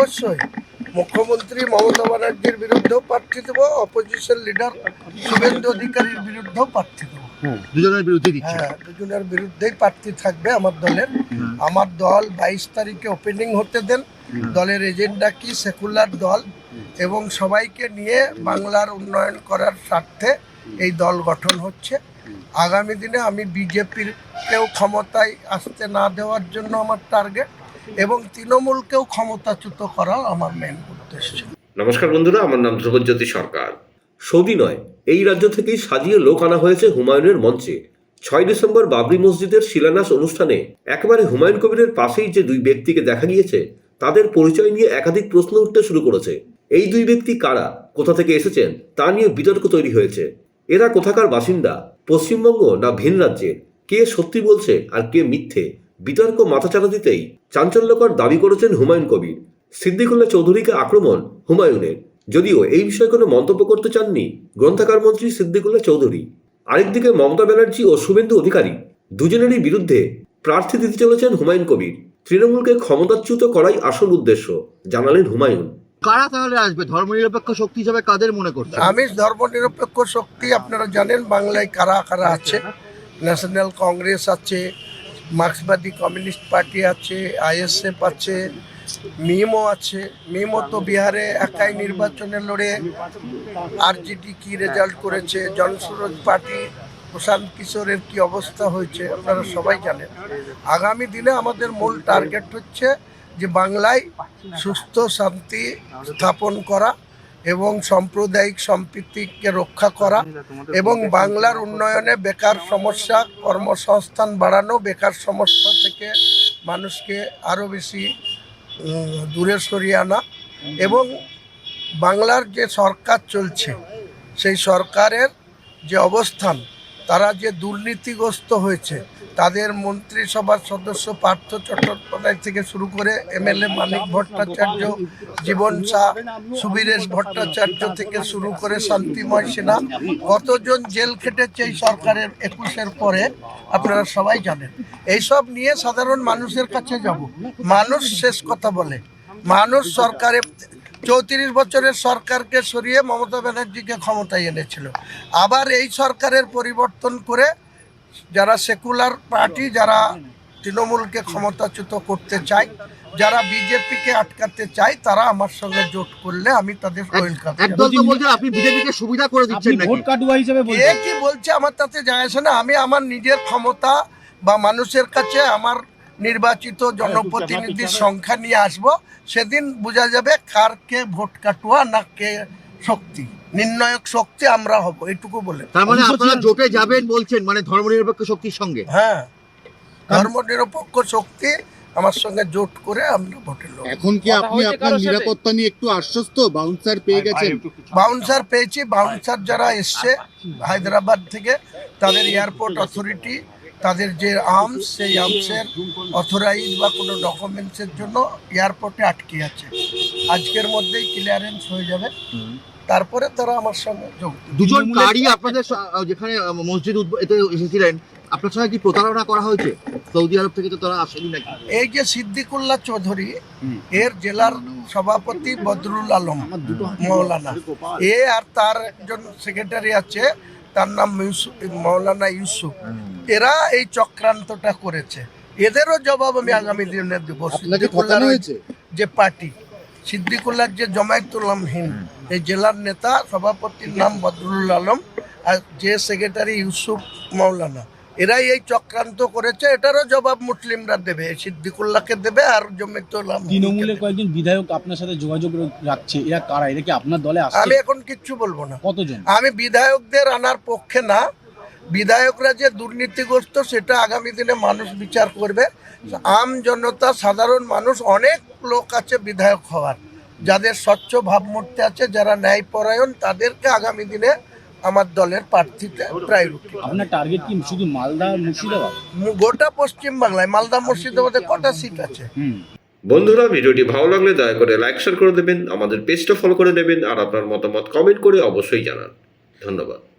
অবশ্যই। মুখ্যমন্ত্রী মমতা ব্যানার্জির বিরুদ্ধেও প্রার্থী দেবো অপোজিশন লিডার শুভেন্দু অধিকারীর বিরুদ্ধেও প্রার্থী দেবো। দুজনের বিরুদ্ধে হ্যাঁ দুজনের বিরুদ্ধেই প্রার্থী থাকবে আমার দলের। আমার দল বাইশ তারিখে ওপেনিং হতে দেন। দলের এজেন্ডা কি সেকুলার দল এবং সবাইকে নিয়ে বাংলার উন্নয়ন করার স্বার্থে এই দল গঠন হচ্ছে। আগামী দিনে আমি বিজেপির কেও ক্ষমতায় আসতে না দেওয়ার জন্য আমার টার্গেট এবং তৃণমূলকেও ক্ষমতাচ্যুত করা আমার মেন উদ্দেশ্য। নমস্কার বন্ধুরা, আমার নাম ধ্রুবজ্যোতি সরকার। সৌদি নয়, এই রাজ্য থেকেই সাজিয়ে লোক আনা হয়েছে হুমায়ুনের মঞ্চে। ছয় ডিসেম্বর বাবরি মসজিদের শিলান্যাস অনুষ্ঠানে একেবারে হুমায়ুন কবিরের পাশেই যে দুই ব্যক্তিকে দেখা গিয়েছে, তাদের পরিচয় নিয়ে একাধিক প্রশ্ন উঠতে শুরু করেছে। এই দুই ব্যক্তি কারা, কোথা থেকে এসেছেন, তা নিয়ে বিতর্ক তৈরি হয়েছে। এরা কোথাকার বাসিন্দা, পশ্চিমবঙ্গ না ভিন রাজ্যের কে সত্যি বলছে আর কে মিথ্যে? বিতর্ক মাথাচাড়া দিতেই চাঞ্চল্যকর দাবি করেছেন হুমায়ুন কবির। সিদ্দিকুল্লাহ চৌধুরীকে আক্রমণ হুমায়ুনের। যদিও এই বিষয়ে কোনো মন্তব্য করতে চাননি গ্রন্থাগার মন্ত্রী সিদ্দিকুল্লাহ চৌধুরী। আরেকদিকে মমতা ব্যানার্জি ও শুভেন্দু অধিকারী দুজনেরই বিরুদ্ধে প্রার্থী দিতে চলেছেন হুমায়ুন কবির। তৃণমূলকে ক্ষমতাচ্যুত করাই আসল উদ্দেশ্য জানালেন হুমায়ুন। কারা তাহলে আসবে? ধর্মনিরপেক্ষ শক্তি হিসাবে কাদের মনে করছে আমি ধর্মনিরপেক্ষ শক্তি আপনারা জানেন বাংলায় কারা কারা আছে? ন্যাশনাল কংগ্রেস আছে মার্ক্সবাদী কমিউনিস্ট পার্টি আছে আইএসএফ আছে, মিমও আছে। মিমও তো বিহারে একাই নির্বাচনে লড়ে। আরজিডি কি রেজাল্ট করেছে? জনসুরজ পার্টি, প্রশান্ত কিশোরের কি অবস্থা হয়েছে, আপনারা সবাই জানেন। আগামী দিনে আমাদের মূল টার্গেট হচ্ছে যে বাংলায় সুস্থ শান্তি স্থাপন করা। এবং সাম্প্রদায়িক সম্প্রীতিকে রক্ষা করা এবং বাংলার উন্নয়নে বেকার সমস্যা, কর্মসংস্থান বাড়ানো, বেকার সমস্যা থেকে মানুষকে আরও বেশি দূরে সরিয়ে আনা এবং বাংলার যে সরকার চলছে, সেই সরকারের যে অবস্থান তারা যে দুর্নীতিগ্রস্ত হয়েছে, তাদের মন্ত্রিসভার সদস্য পার্থ চট্টোপাধ্যায় থেকে শুরু করে এমএলএ মানিক ভট্টাচার্য, জীবন শাহ, সুবীরেশ ভট্টাচার্য থেকে শুরু করে শান্তিময় সিনহা কতজন জেল খেটেছে এই সরকারের একুশের পরে, আপনারা সবাই জানেন। এইসব নিয়ে সাধারণ মানুষের কাছে যাব। মানুষ শেষ কথা বলে। মানুষ সরকারের চৌত্রিশ বছরের সরকারকে সরিয়ে মমতা ব্যানার্জিকে ক্ষমতায় এনেছিল। আবার এই সরকারের পরিবর্তন করে যারা সেকুলার পার্টি যারা তৃণমূলকে ক্ষমতাচ্যুত করতে চায় যারা বিজেপিকে আটকাতে চায় তারা আমার সঙ্গে জোট করলে আমি তাদের ওয়েলকাম আপনি বিজেপিকে সুবিধা করে আপনি দিচ্ছেন ভোট কাটুয়া হিসেবে এ কি বলছে আমার তাতে যায় আসে না। আমি আমার নিজের ক্ষমতা বা মানুষের কাছে আমার নির্বাচিত জনপ্রতিনিধির সংখ্যা নিয়ে আসব। সেদিন বোঝা যাবে কার কে ভোট কাটুয়া না কে শক্তি। নির্ণায়ক শক্তি আমরা হব এটুকু বলে। তার মানে আপনারা জোটে যাবেন বলছেন মানে ধর্মনিরপেক্ষ শক্তির সঙ্গে। হ্যাঁ ধর্মনিরপেক্ষ শক্তি আমার সঙ্গে জোট করে আমরা ভোটে লড়ব। এখন কি আপনি আপনার নিরাপত্তা নিয়ে একটু আশ্বস্ত? বাউন্সার পেয়ে গেছেন। বাউন্সার পেয়েছি। বাউন্সার যারা এসছে হায়দ্রাবাদ থেকে তাদের এয়ারপোর্ট অথরিটি তাদের যে আর্মস সেই আর্মসের অথরাইজ বা কোনো ডকুমেন্টসের জন্য এয়ারপোর্টে আটকে আছে। আজকের মধ্যেই ক্লিয়ারেন্স হয়ে যাবে। তারপরে তারা আমার সঙ্গে যোগ দুজন কারি আপনাদের যেখানে মসজিদ এতে এসেছিলেন আপনার সঙ্গে কি প্রতারণা করা হয়েছে? সৌদি আরব থেকে তো তারা আসেনি নাকি? এই যে সিদ্দিকুল্লাহ চৌধুরী এর জেলার সভাপতি বদরুল আলম মৌলানা। এ আর তার একজন সেক্রেটারি আছে তার নাম ইউসুফ মৌলানা ইউসুফ। এরা এই চক্রান্তটা করেছে। এদেরও জবাব আমি আগামী দিনে দেবো। যে পার্টি সিদ্দিকুল্লাহর যে জমায়েতুল্লাম হিন্দ এই জেলার নেতা সভাপতির নাম বদরুল আলম আর যে সেক্রেটারি ইউসুফ মাওলানা এরাই এই চক্রান্ত করেছে। এটারও জবাব মুসলিমরা দেবে সিদ্দিকুল্লাহকে দেবে আর জমিতুল্লাহ তৃণমূলের কয়েকজন বিধায়ক আপনার সাথে যোগাযোগ রাখছে এরা কারা? এরা কি আপনার দলে আমি এখন কিচ্ছু বলব না। কতজন? আমি বিধায়কদের আনার পক্ষে না বিধায়করা যে দুর্নীতিগ্রস্ত সেটা আগামী দিনে মানুষ বিচার করবে। আম জনতা সাধারণ মানুষ অনেক লোক আছে বিধায়ক হওয়ার। যাদের স্বচ্ছ ভাবমূর্তি আছে যারা ন্যায়পরায়ণ তাদেরকে আগামী দিনে আমার দলের প্রার্থীতে প্রায়োরিটি আপনার টার্গেট কি? শুধু মালদা মুর্শিদাবাদ? গোটা পশ্চিম বাংলায় মালদা মুর্শিদাবাদে কটা সিট আছে? হুম। বন্ধুরা ভিডিওটি ভালো লাগলে দয়া করে লাইক শেয়ার করে দেবেন। আমাদের পেজটা ফলো করে নেবেন। আর আপনার মতামত কমেন্ট করে অবশ্যই জানান। ধন্যবাদ।